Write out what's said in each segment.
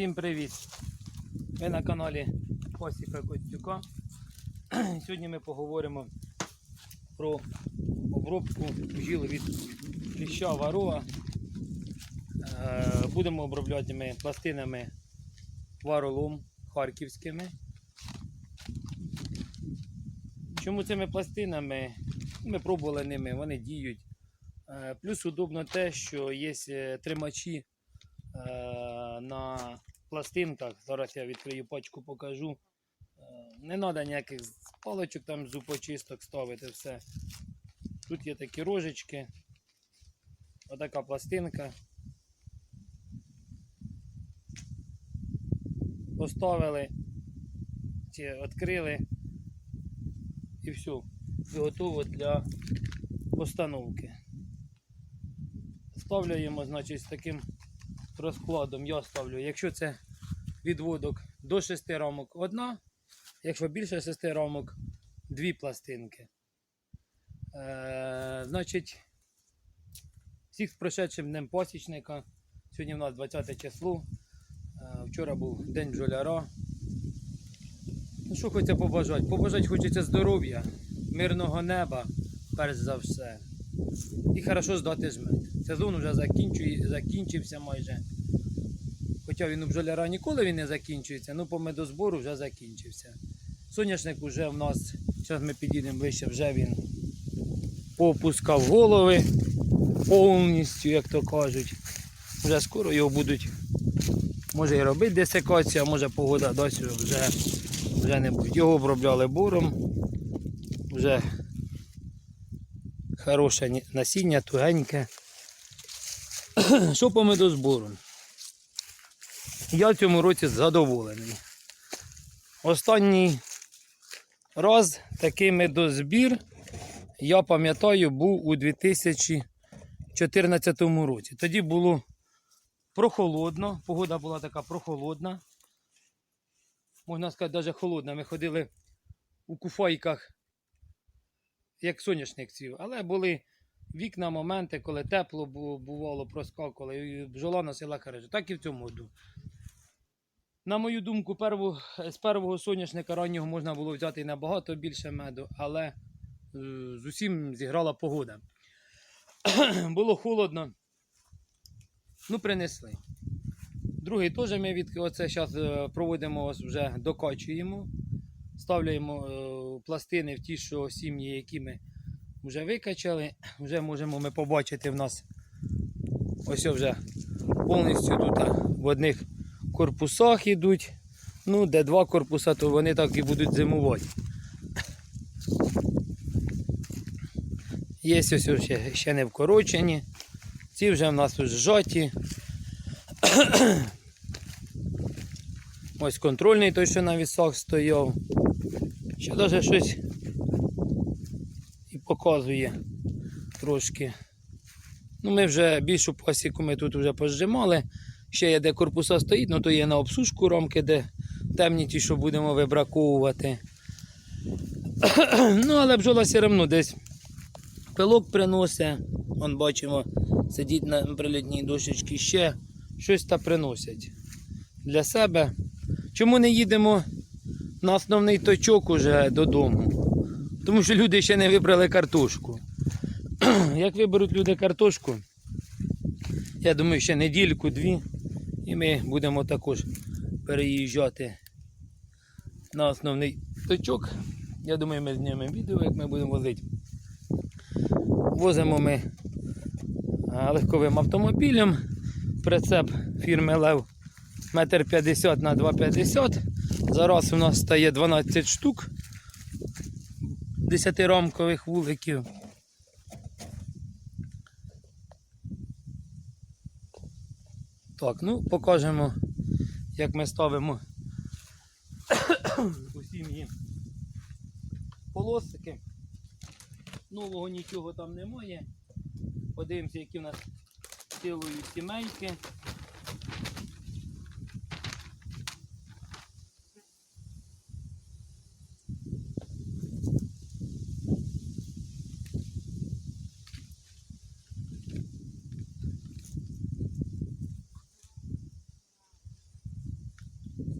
Всім привіт! Ви на каналі Костіка Костюка. Сьогодні ми поговоримо про обробку бджіл від кліща варова. Е, Будемо обробляти ми пластинами варолом харківськими. Чому цими пластинами? Ми пробували ними, вони діють. Е, Плюс удобно те, що є е, тримачі на пластинках. Зараз я відкрию пачку, покажу. Е, Не треба ніяких паличок, там зубочисток ставити все. Тут є такі рожечки. Отака пластинка. Поставили, чи відкрили і все. І готово для постановки. Ставляємо, значить, з таким розкладом я ставлю. Якщо це відводок до 6 рамок одна, якщо більше 6 рамок, дві пластинки. Е, значить, всіх з прошедшим днем посічника. Сьогодні в нас 20 число. Е, вчора був день бджоляра. Ну, що хочеться побажати? Побажати хочеться здоров'я, мирного неба, перш за все. І хорошо здати жмет. Сезон вже закінчує, закінчився майже. Хоча він у бджоляра ніколи він не закінчується, ну по медозбору вже закінчився. Соняшник вже в нас, зараз ми підійдемо вище, вже він попускав голови повністю, як то кажуть. Вже скоро його будуть, може і робити десикація, може погода дасть, вже, вже не будуть. Його обробляли бором. Вже хороше насіння, тугеньке. Що по медозбору? Я в цьому році задоволений. Останній раз такий медозбір, я пам'ятаю, був у 2014 році. Тоді було прохолодно, погода була така прохолодна. Можна сказати, навіть холодна. Ми ходили у куфайках як соняшник цвів. Але були вікна, моменти, коли тепло бувало, проскакувало, і бджола носила харижу. Так і в цьому году. На мою думку, перву, з первого соняшника раннього можна було взяти набагато більше меду, але е, з усім зіграла погода. було холодно. Ну, принесли. Другий теж ми від оце зараз проводимо вже докачуємо ставляємо е, пластини в ті, що сім'ї, які ми вже викачали. Вже можемо ми побачити в нас ось вже повністю тут в одних корпусах йдуть. Ну, де два корпуса, то вони так і будуть зимувати. Є ось ще, ще не вкорочені. Ці вже в нас ось зжаті. Ось контрольний той, що на вісах стояв. Ще навіть щось і показує трошки. Ну, ми вже більшу пасіку ми тут вже позжимали. Ще є де корпуса стоїть, ну то є на обсушку рамки, де темні ті, що будемо вибраковувати. ну, але бджола все одно десь пилок приносить. Вон бачимо, сидіть на прилітній дощечці ще щось та приносять для себе. Чому не їдемо на основний точок уже додому? Тому що люди ще не вибрали картошку. Як виберуть люди картошку, я думаю, ще недільку-дві, і ми будемо також переїжджати на основний точок. Я думаю, ми знімемо відео, як ми будемо возити. Возимо ми легковим автомобілем. Прицеп фірми Лев метр 50 на 2,50. Зараз у нас стає 12 штук 10-рамкових вуликів. Так, ну покажемо, як ми ставимо у сім'ї полосики. Нового нічого там немає. Подивимося, які в нас силують сімейки.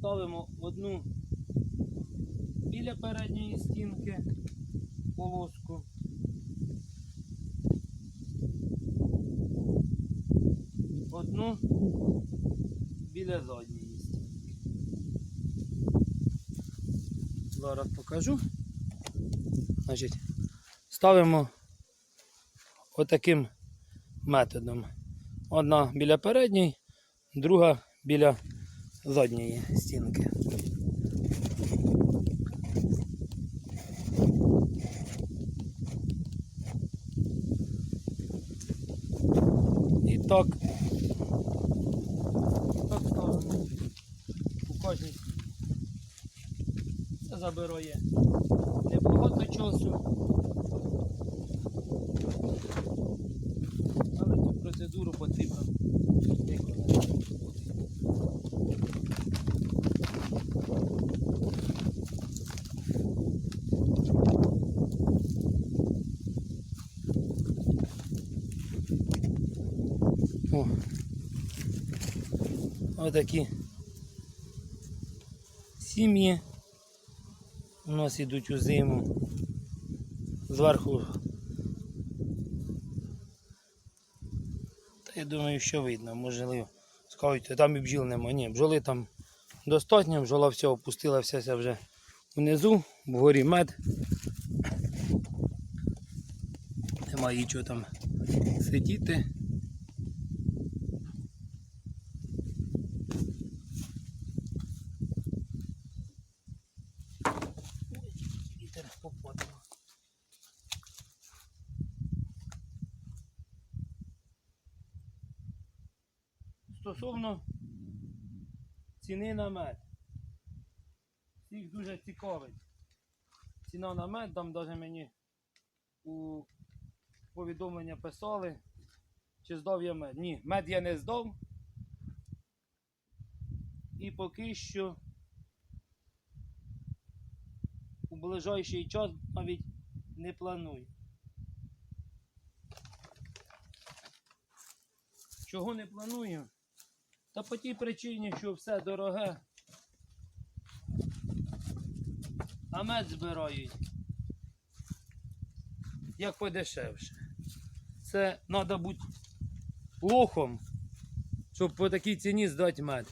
Ставимо одну біля передньої стінки полоску. Одну біля задньої стінки. Зараз покажу. Значить, ставимо отаким методом. Одна біля передньої, друга біля задньої стінки. І так. Так ставимо у кожній. Це забирає небагато часу. Але цю процедуру потрібно Отакі сім'ї у нас ідуть у зиму. Зверху. Та я думаю, що видно, можливо. Скажуть, там і бджіл нема. Ні, бджоли там достатньо, бджола все опустилася вся вже внизу, вгорі мед. Немає нічого там сидіти. Стосовно ціни на мед. Всіх дуже цікавить. Ціна на мед, там навіть мені у повідомлення писали, чи здав я мед. Ні, мед я не здав. І поки що у ближайший час навіть не планую. Чого не планую? Та по тій причині, що все дороге. А мед збирають як подешевше. Це треба бути лохом, щоб по такій ціні здати мед.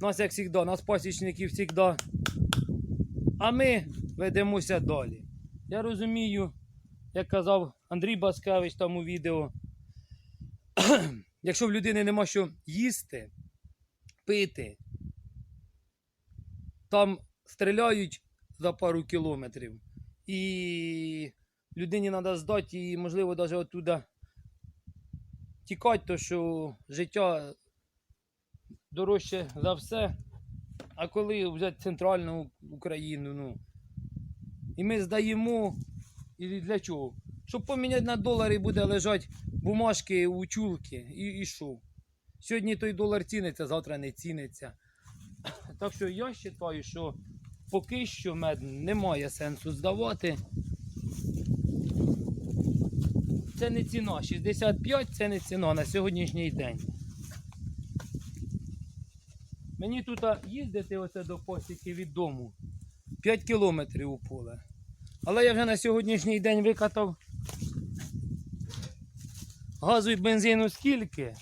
Нас, як завжди, нас пасічників завжди. А ми ведемося далі. Я розумію, як казав Андрій Баскевич там у відео. Якщо в людини нема що їсти, пити, там стріляють за пару кілометрів. І людині треба здати і, можливо, навіть оттуда тікати, то що життя дорожче за все. А коли взяти центральну Україну, ну. І ми здаємо. І для чого? Щоб поміняти на долари буде лежати бумажки у чулки і, і що? Сьогодні той долар ціниться, завтра не ціниться. Так що я вважаю, що поки що мед немає сенсу здавати. Це не ціна. 65 це не ціна на сьогоднішній день. Мені тут їздити оце до посіки від дому 5 кілометрів у поле. Але я вже на сьогоднішній день викатав газу і бензину скільки,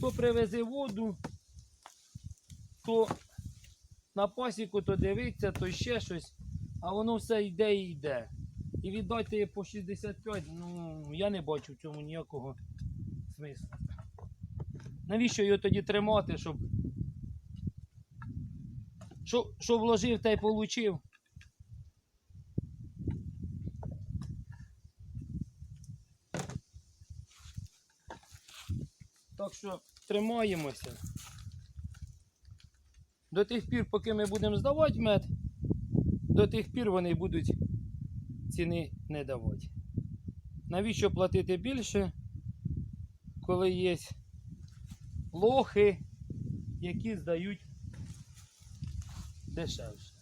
то привези воду, то на пасіку, то дивиться, то ще щось, а воно все йде і йде. І віддати по 65, ну я не бачу в цьому ніякого смислу. Навіщо його тоді тримати, щоб. Що, що вложив, та й получив. Так що тримаємося. До тих пір, поки ми будемо здавати мед, до тих пір вони будуть ціни не давати. Навіщо платити більше, коли є лохи, які здають дешевше.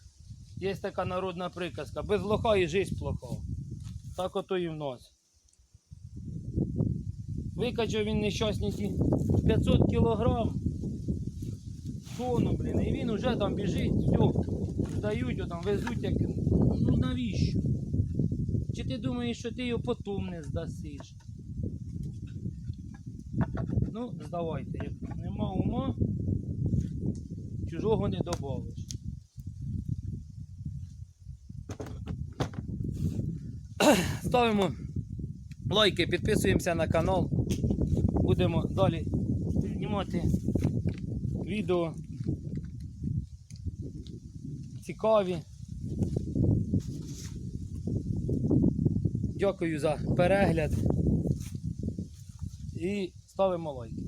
Є така народна приказка, без лоха і жизнь плоха. Так ото і в нас. Викачав він нещасні 500 кілограм. тону, блін, і він уже там біжить, все, здають, його там везуть, як. Ну навіщо? Чи ти думаєш, що ти його потім не здасиш? Ну, здавайте, як нема ума, чужого не добавиш. Ставимо лайки, підписуємося на канал. Будемо далі знімати відео цікаві. Дякую за перегляд і ставимо лайки.